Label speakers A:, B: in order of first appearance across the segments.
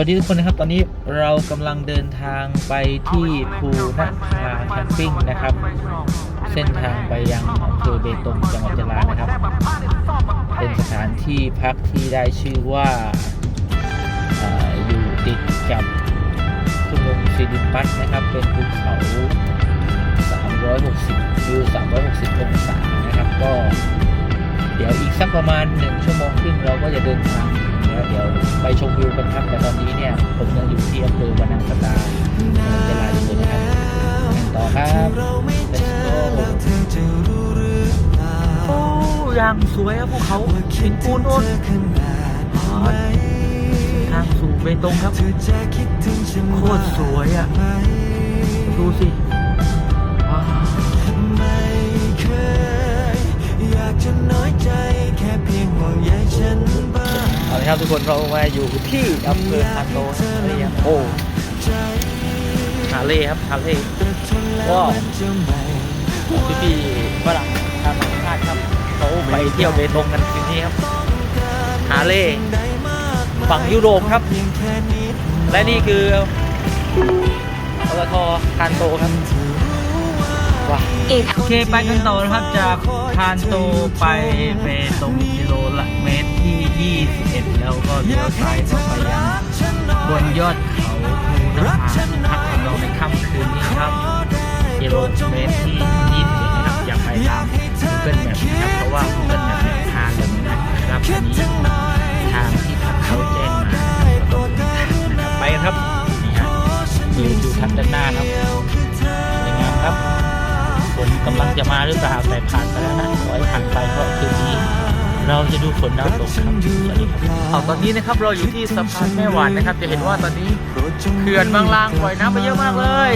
A: วัสดีทุกคนนะครับ ตอนนี้เรากำลังเดินทางไปที่ภูนักคาแคมปิ้งนะครับ เส้นทางไปยังอำเภอเบตงจังหวัดยะลานะครับ เป็นสถานที่พักที่ได้ชื่อว่าออยู่ติดกับทุ่งลงซิลิปัสนะครับ เป็นภูเขา 360วิว360 องศานะครับ ก็เดี๋ยวอีกสักประมาณหนึ่งชั่วโมงครึ่งเราก็จะเดินทาง แล้วเดี๋ยวไปชมวิวกันครับแต่ตอนนี้เนี่ยผมยังอยู่ที่อำเภอวานังสตาจังหวัดยะลาอยู่เลยนะครับกันต่อครับ let's go โอ้ยังสวยครับภูเขาหินปูนโอนทางสู่เบตงครับโคตรสวยอะ ดูสิ เอาละครับทุกคนเรามาอยู่ที่อำเภอฮาโตเรียงโอ้ฮาเล่ครับฮาเล่ว้าวพี่พี่ฝรั่งชาวต่างชาติครับเขาไปเที่ยวเบตงกันคืนนี้ครับฮาเล่ฝั่งยุโรปครับ และนี่คือปตทคานโตครับว้าโอเคไปกันต่อนะครับจากคานโตไปเบตงกิโลละเมตรที่ 21 แล้วก็เลี้ยวซ้ายต่อไปยังบนยอดเขาภูนภาพักของเราในค่ำคืนนี้ครับกิโลเมตรที่21นะครับอย่าไปตาม Google Map นะครับเพราะว่า Google Map เนี่ยทางแบบนั้นะครับอันนี้ทางที่ทางเขาแจ้งมานะครับไปครับนี่ฮะวิวทิวทัศน์ด้านหน้าครับสวยงามครับฝนกำลังจะมาหรือเปล่าแต่ผ่านไปแล้วนะขอให้ผ่านไปเพราะคืนนี้ เราจะดูฝนดาวตกครับสวัสดีครับเอาตอนนี้นะครับเราอยู่ที่สะพานแม่หวานนะครับ จะเห็นว่าตอนนี้เขื่อนบางลางปล่อยน้ำไปเยอะมากเลย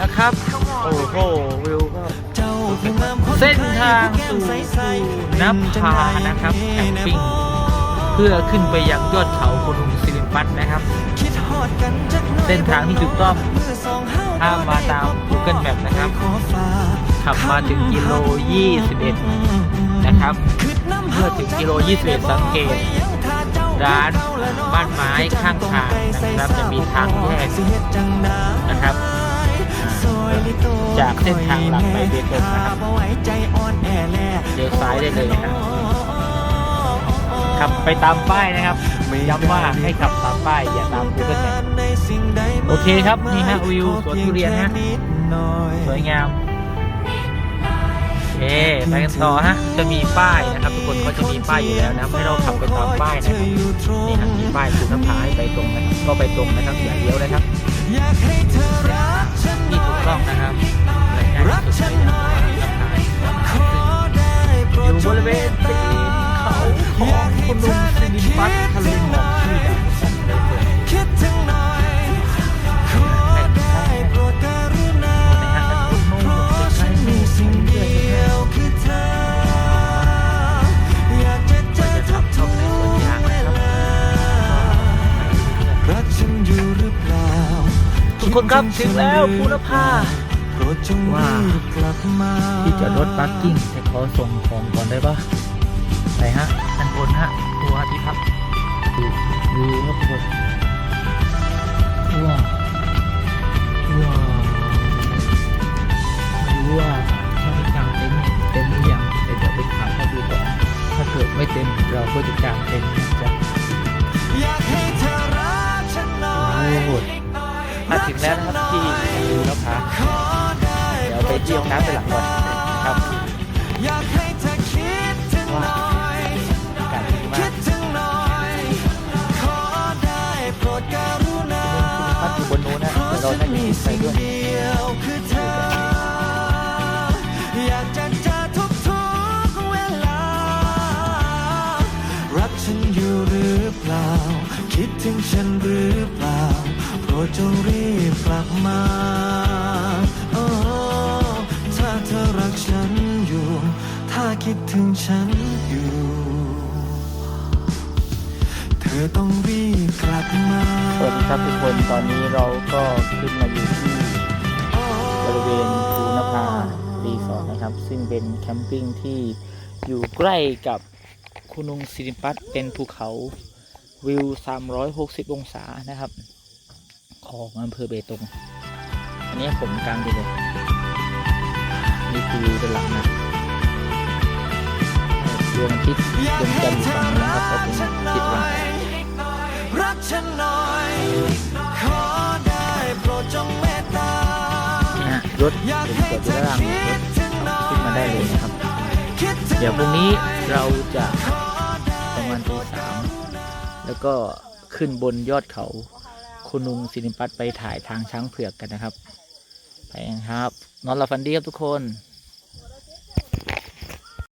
A: นะครับโอ้โหวิวก็เส้นทางสู่น้ำพานะครับแคมปิ้งเพื่อขึ้นไปยังยอดเขาโคนงซิลิปัสนะครับ เส้นทางที่ถูกต้องถ้ามาตาม Google Map นะครับขับมาถึงกิโล 21 นะครับ มื่อถึงกิโล21สังเกต ร้านบ้านไม้ข้างทางนะครับจะมีทางแยกนะครับอ่าจากเส้นทางหลักไปเบตงนะครับเลี้ยวซ้ายได้เลยนะครับขับไปตามป้ายนะครับย้ำว่าให้ขับตามป้ายอย่าตาม Google Map โอเคครับ นี่ฮะวิวสวนทุเรียนฮะสวยงามโอ เคไปกันต่อฮะ จะมีป้ายนะครับ ทุกคนก็จะมีป้ายอยู่แล้วนะให้เราขับไปตามป้ายนะครับนี่ฮะมีป้ายคุณน้ำพาให้ไปตรงนะครับก็ไปตรงนะครับอย่าเลี้ยวนะครับที่ถูกต้องนะครับและง่ายที่สุดเลยนะครับน้ำพาอยู่บริเวณตีนเขาของคุณลุง คนครับถึงแล้วภูนภา
B: โปรดจง
A: ว้าที่จอดรถพาร์กิ้งแต่ขอส่งของก่อนได้ปะไหนฮะด้านบนฮะตัวที่พักดูดูครับทุกคนว้าวว้าวไม่รู้ว่าถ้าไปกางเต็นท์เต็มหรือยังแต่เดี๋ยวไปถามเขาดูก่อนถ้าเกิดไม่เต็มเราก็จะกางเต็นท์ ถึงแล้วนะครับที่ภูนภา
B: ขอได้
A: เดี๋ยวไปเที่ยวน้ำไปหลังก่อนครับ
B: อยากให้เธอคิดถึงหน่อย
A: อากาศดีมา
B: คิ
A: ก
B: ดถึงหน่อยขอได้โปรดกรุณา
A: พักอยู่บนนู้นนะ
B: เราะ
A: เดี๋ยวเรา
B: ฉั
A: จะมีไป
B: สิ่ง
A: ด้วย
B: เดียวคือเธออยากจะเจอทุกทุกเวลารักฉันอยู่หรือเปล่า คิดถึงฉันหรือเปล่าโปรดจงรีบ ลับมาโอ้ถ้าเธอรักฉันอยู่ ถ้าคิดถึงฉันอยู่ เธอต้องรีบกลับมา
A: สวัสดีครับทุกคนตอนนี้เราก็ขึ้นมาอยู่ที่บริเวณภูนภารีสอร์ทนะครับ ซึ่งเป็นแคมปิ้งที่อยู่ใกล้กับคุนุงซิริปัตเป็นภูเขาวิว 360 องศานะครับ ของอำเภอเบตง อันนี้ผมกลางไปเลยนี่คือวิวด้านหลังนะดวงอาทิตย์ดวงจันทร์อยู่ฝั่งนี้นะครับก็เป็นทิศตะวันออก
B: รักฉันหน่อยขอได้โปรดจงเมตตา
A: นี่ฮะรถ
B: อยาก
A: ผม
B: ให้
A: เปิด
B: เธ
A: ดู
B: อ
A: ด้านล่าง
B: คิ
A: ร
B: ด
A: ถ
B: ถึงหน่อย
A: ขึ้นมาได้เลยนะครับ
B: คิดถึง
A: เดี๋ยวพรุ่งนี้เราจะ
B: ขอได้
A: ประมาณตีสามแล้วก็ขึ้นบนยอดเขา คุณลุงสินิปัตไปถ่ายทางช้างเผือกกันนะครับ ไปครับ นอนหลับฝันดีครับทุกคน